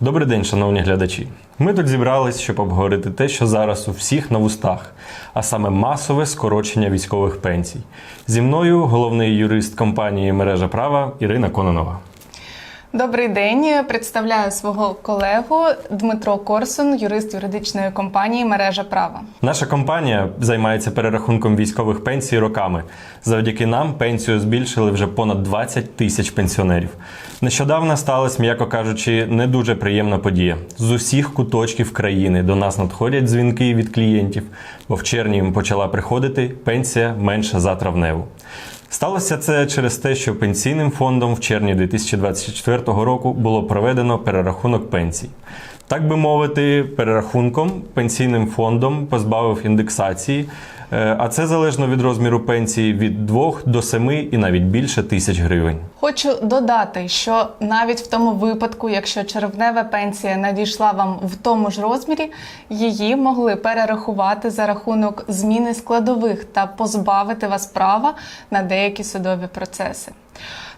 Добрий день, шановні глядачі. Ми тут зібрались, щоб обговорити те, що зараз у всіх на вустах, а саме масове скорочення військових пенсій. Зі мною головний юрист компанії мережа права Ірина Кононова. Добрий день. Представляю свого колегу Дмитро Корсун, юрист юридичної компанії Мережа права. Наша компанія займається перерахунком військових пенсій роками. Завдяки нам пенсію збільшили вже понад 20 тисяч пенсіонерів. Нещодавно сталася, м'яко кажучи, не дуже приємна подія. З усіх куточків країни до нас надходять дзвінки від клієнтів, бо в червні їм почала приходити пенсія менша за травневу. Сталося це через те, що пенсійним фондом в червні 2024 року було проведено перерахунок пенсій. Так би мовити, перерахунком пенсійним фондом позбавив індексації, а це залежно від розміру пенсії від 2 до 7 і навіть більше тисяч гривень. Хочу додати, що навіть в тому випадку, якщо червнева пенсія надійшла вам в тому ж розмірі, її могли перерахувати за рахунок зміни складових та позбавити вас права на деякі судові процеси.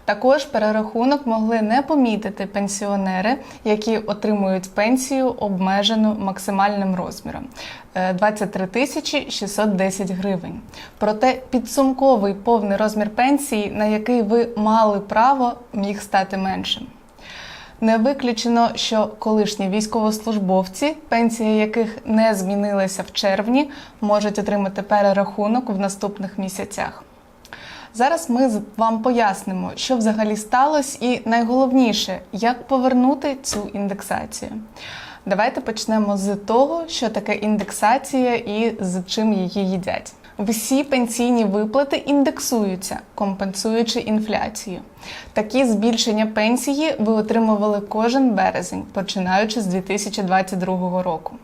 Також перерахунок могли не помітити пенсіонери, які отримують пенсію обмежену максимальним розміром е, 23 тисячі 610 гривень. Проте підсумковий повний розмір пенсії, на який ви мали право, міг стати меншим. Не виключено, що колишні військовослужбовці, пенсії яких не змінилися в червні, можуть отримати перерахунок в наступних місяцях. Зараз ми вам пояснимо, що взагалі сталося, і найголовніше, як повернути цю індексацію. Давайте почнемо з того, що таке індексація і з чим її їдять. Всі пенсійні виплати індексуються, компенсуючи інфляцію. Такі збільшення пенсії ви отримували кожен березень, починаючи з 2022 року.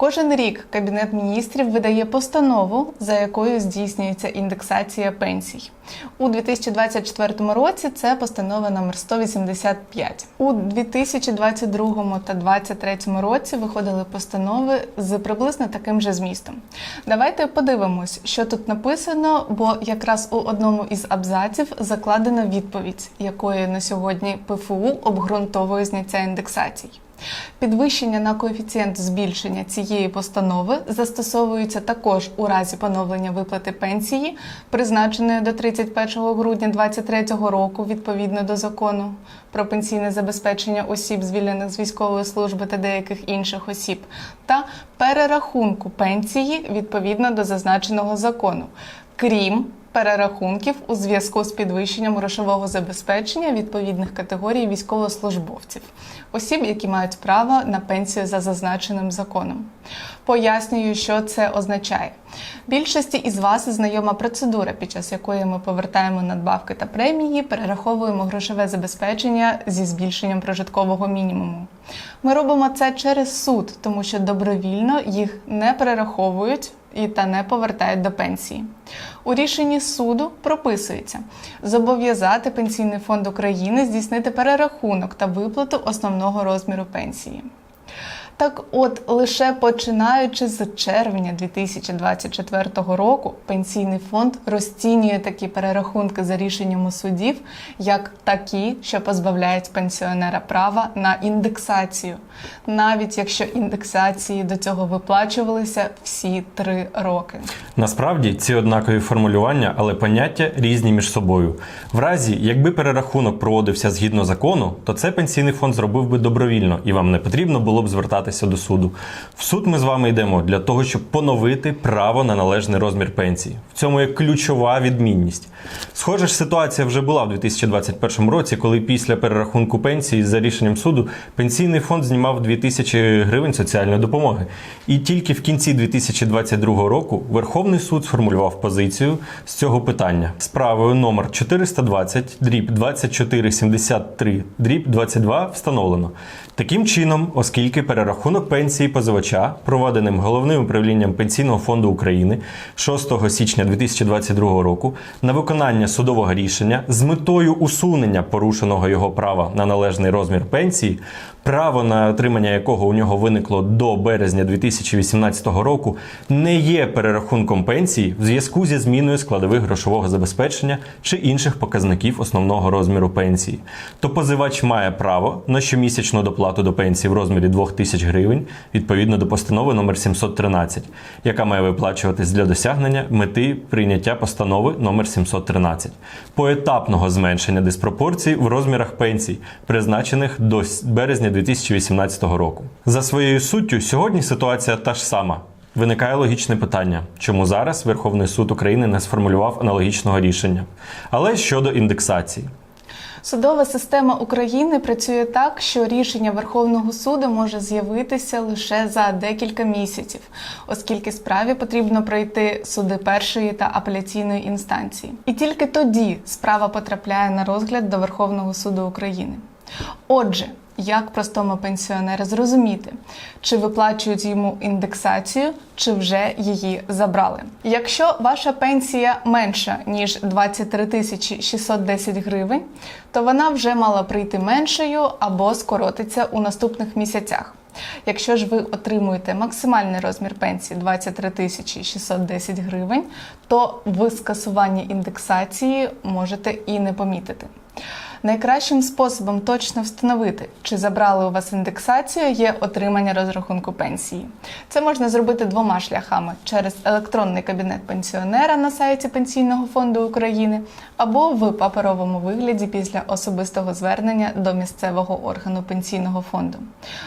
Кожен рік Кабінет міністрів видає постанову, за якою здійснюється індексація пенсій. У 2024 році це постанова номер 185. У 2022 та 2023 році виходили постанови з приблизно таким же змістом. Давайте подивимось, що тут написано, бо якраз у одному із абзаців закладена відповідь, якою на сьогодні ПФУ обґрунтовує зняття індексацій. Підвищення на коефіцієнт збільшення цієї постанови застосовується також у разі поновлення виплати пенсії, призначеної до 31 грудня 2023 року відповідно до закону. Про пенсійне забезпечення осіб, звільнених з військової служби та деяких інших осіб, та перерахунку пенсії відповідно до зазначеного закону, крім перерахунків у зв'язку з підвищенням грошового забезпечення відповідних категорій військовослужбовців, осіб, які мають право на пенсію за зазначеним законом. Пояснюю, що це означає. Більшості із вас знайома процедура, під час якої ми повертаємо надбавки та премії, перераховуємо грошове забезпечення зі збільшенням прожиткового мінімуму. Ми робимо це через суд, тому що добровільно їх не перераховують і та не повертають до пенсії. У рішенні суду прописується зобов'язати Пенсійний фонд України здійснити перерахунок та виплату основного розміру пенсії. Так от, лише починаючи з червня 2024 року, пенсійний фонд розцінює такі перерахунки за рішеннями судів як такі, що позбавляють пенсіонера права на індексацію, навіть якщо індексації до цього виплачувалися всі три роки. Насправді ці однакові формулювання, але поняття різні між собою. В разі, якби перерахунок проводився згідно закону, то це пенсійний фонд зробив би добровільно, і вам не потрібно було б звертатися до суду. В суд ми з вами йдемо для того, щоб поновити право на належний розмір пенсії. В цьому є ключова відмінність. Схожа ж ситуація вже була в 2021 році, коли після перерахунку пенсії за рішенням суду пенсійний фонд знімав 2000 гривень соціальної допомоги. І тільки в кінці 2022 року Верховний суд сформулював позицію з цього питання справою номер 420 дріб 2473 дріб 22 встановлено. Таким чином, оскільки перерахунок пенсії позивача, проведеним головним управлінням Пенсійного фонду України 6 січня 2022 року, на виконання судового рішення з метою усунення порушеного його права на належний розмір пенсії, право на отримання якого у нього виникло до березня 2018 року, не є перерахунком пенсії в зв'язку зі зміною складових грошового забезпечення чи інших показників основного розміру пенсії. То позивач має право на щомісячну доплату до пенсії в розмірі 2000 гривень відповідно до постанови номер 713, яка має виплачуватись для досягнення мети прийняття постанови номер 713, поетапного зменшення диспропорцій в розмірах пенсій, призначених до с- березня 2018 року. За своєю суттю, сьогодні ситуація та ж сама. Виникає логічне питання, чому зараз Верховний суд України не сформулював аналогічного рішення. Але щодо індексації. Судова система України працює так, що рішення Верховного суду може з'явитися лише за декілька місяців, оскільки справі потрібно пройти суди першої та апеляційної інстанції. І тільки тоді справа потрапляє на розгляд до Верховного суду України. Отже, як простому пенсіонеру зрозуміти, чи виплачують йому індексацію, чи вже її забрали. Якщо ваша пенсія менша ніж 23 тисячі 610 гривень, то вона вже мала прийти меншою або скоротиться у наступних місяцях. Якщо ж ви отримуєте максимальний розмір пенсії 23 тисячі 610 гривень, то ви скасування індексації можете і не помітити. Найкращим способом точно встановити, чи забрали у вас індексацію, є отримання розрахунку пенсії. Це можна зробити двома шляхами: через електронний кабінет пенсіонера на сайті Пенсійного фонду України або в паперовому вигляді після особистого звернення до місцевого органу пенсійного фонду.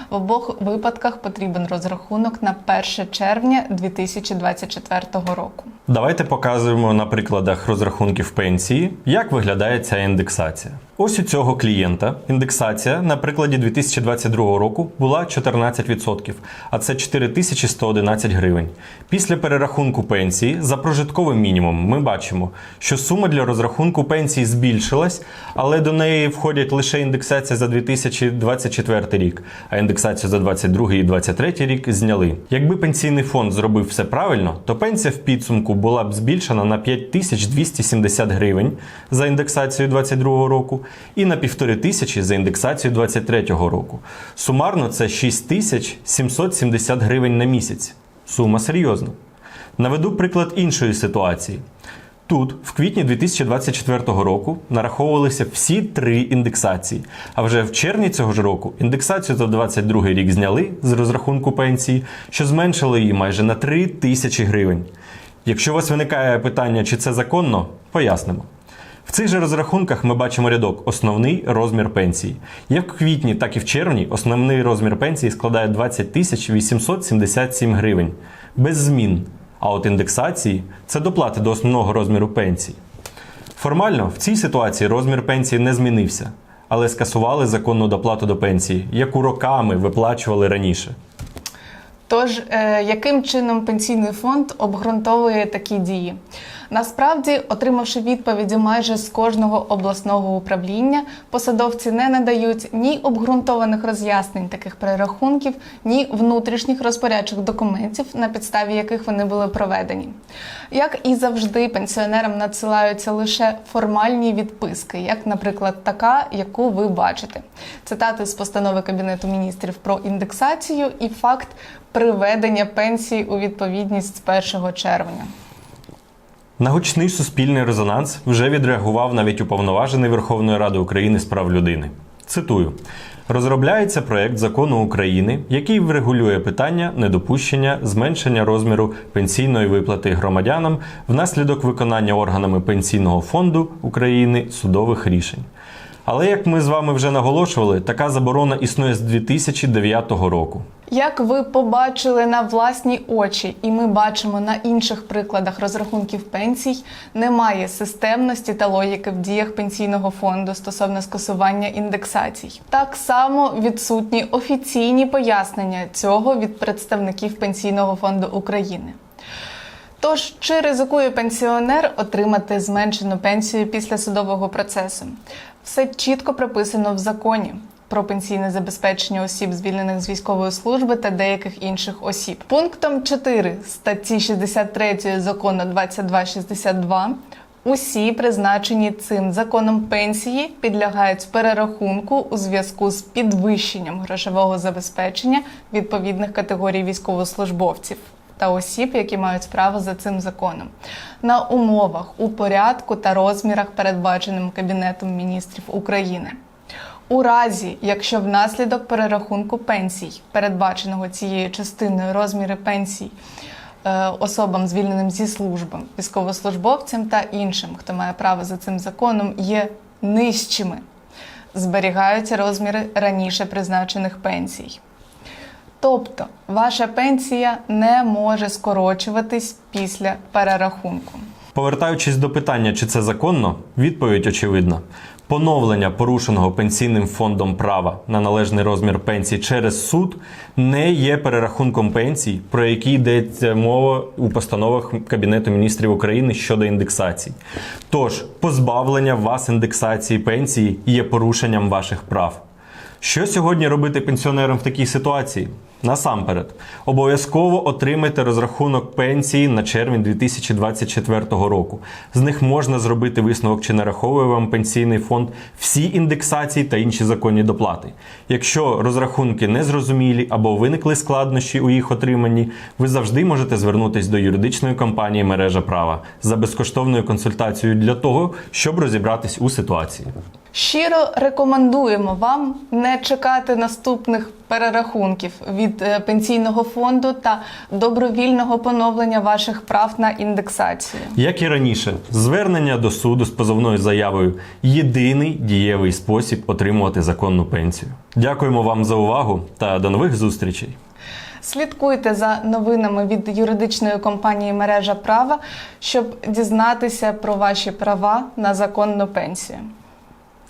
В обох випадках потрібен розрахунок на 1 червня 2024 року. Давайте показуємо на прикладах розрахунків пенсії, як виглядає ця індексація. Ось у цього клієнта індексація на прикладі 2022 року була 14%, а це 4111 гривень. Після перерахунку пенсії за прожитковим мінімумом ми бачимо, що сума для розрахунку пенсії збільшилась, але до неї входять лише індексація за 2024 рік, а індексацію за 2022 і 2023 рік зняли. Якби пенсійний фонд зробив все правильно, то пенсія в підсумку була б збільшена на 5270 гривень за індексацією 2022 року і на 1500 за індексацією 2023 року. Сумарно це 6770 гривень на місяць. Сума серйозна. Наведу приклад іншої ситуації. Тут, в квітні 2024 року, нараховувалися всі три індексації. А вже в червні цього ж року індексацію за 2022 рік зняли з розрахунку пенсії, що зменшило її майже на 3 тисячі гривень. Якщо у вас виникає питання, чи це законно, пояснимо. В цих же розрахунках ми бачимо рядок основний розмір пенсії. Як в квітні, так і в червні основний розмір пенсії складає 20 тисяч 877 гривень без змін. А от індексації це доплати до основного розміру пенсії. Формально в цій ситуації розмір пенсії не змінився, але скасували законну доплату до пенсії, яку роками виплачували раніше. Тож, е, яким чином пенсійний фонд обґрунтовує такі дії? Насправді, отримавши відповіді майже з кожного обласного управління, посадовці не надають ні обґрунтованих роз'яснень таких перерахунків, ні внутрішніх розпорядчих документів, на підставі яких вони були проведені. Як і завжди, пенсіонерам надсилаються лише формальні відписки, як, наприклад, така, яку ви бачите. Цитати з постанови Кабінету міністрів про індексацію і факт приведення пенсії у відповідність з 1 червня. На гучний суспільний резонанс вже відреагував навіть уповноважений Верховної Ради України з прав людини. Цитую: розробляється проект закону України, який врегулює питання недопущення зменшення розміру пенсійної виплати громадянам внаслідок виконання органами Пенсійного фонду України судових рішень. Але як ми з вами вже наголошували, така заборона існує з 2009 року. Як ви побачили на власні очі, і ми бачимо на інших прикладах розрахунків пенсій, немає системності та логіки в діях пенсійного фонду стосовно скасування індексацій. Так само відсутні офіційні пояснення цього від представників Пенсійного фонду України. Тож, чи ризикує пенсіонер отримати зменшену пенсію після судового процесу? Все чітко прописано в законі про пенсійне забезпечення осіб, звільнених з військової служби та деяких інших осіб. Пунктом 4 статті 63 закону 2262 Усі призначені цим законом пенсії підлягають перерахунку у зв'язку з підвищенням грошового забезпечення відповідних категорій військовослужбовців та осіб, які мають право за цим законом, на умовах, у порядку та розмірах, передбаченим Кабінетом міністрів України. У разі, якщо внаслідок перерахунку пенсій, передбаченого цією частиною розміри пенсій е, особам, звільненим зі служби, військовослужбовцям та іншим, хто має право за цим законом, є нижчими, зберігаються розміри раніше призначених пенсій. Тобто ваша пенсія не може скорочуватись після перерахунку. Повертаючись до питання, чи це законно, відповідь очевидна. Поновлення порушеного пенсійним фондом права на належний розмір пенсії через суд не є перерахунком пенсій, про які йдеться мова у постановах Кабінету міністрів України щодо індексацій. Тож позбавлення вас індексації пенсії є порушенням ваших прав. Що сьогодні робити пенсіонерам в такій ситуації? Насамперед, обов'язково отримайте розрахунок пенсії на червень 2024 року. З них можна зробити висновок, чи нараховує вам пенсійний фонд всі індексації та інші законні доплати. Якщо розрахунки незрозумілі або виникли складнощі у їх отриманні, ви завжди можете звернутися до юридичної компанії мережа права за безкоштовною консультацією для того, щоб розібратись у ситуації. Щиро рекомендуємо вам не чекати наступних перерахунків від е, пенсійного фонду та добровільного поновлення ваших прав на індексацію. Як і раніше, звернення до суду з позовною заявою єдиний дієвий спосіб отримувати законну пенсію. Дякуємо вам за увагу та до нових зустрічей. Слідкуйте за новинами від юридичної компанії Мережа права, щоб дізнатися про ваші права на законну пенсію.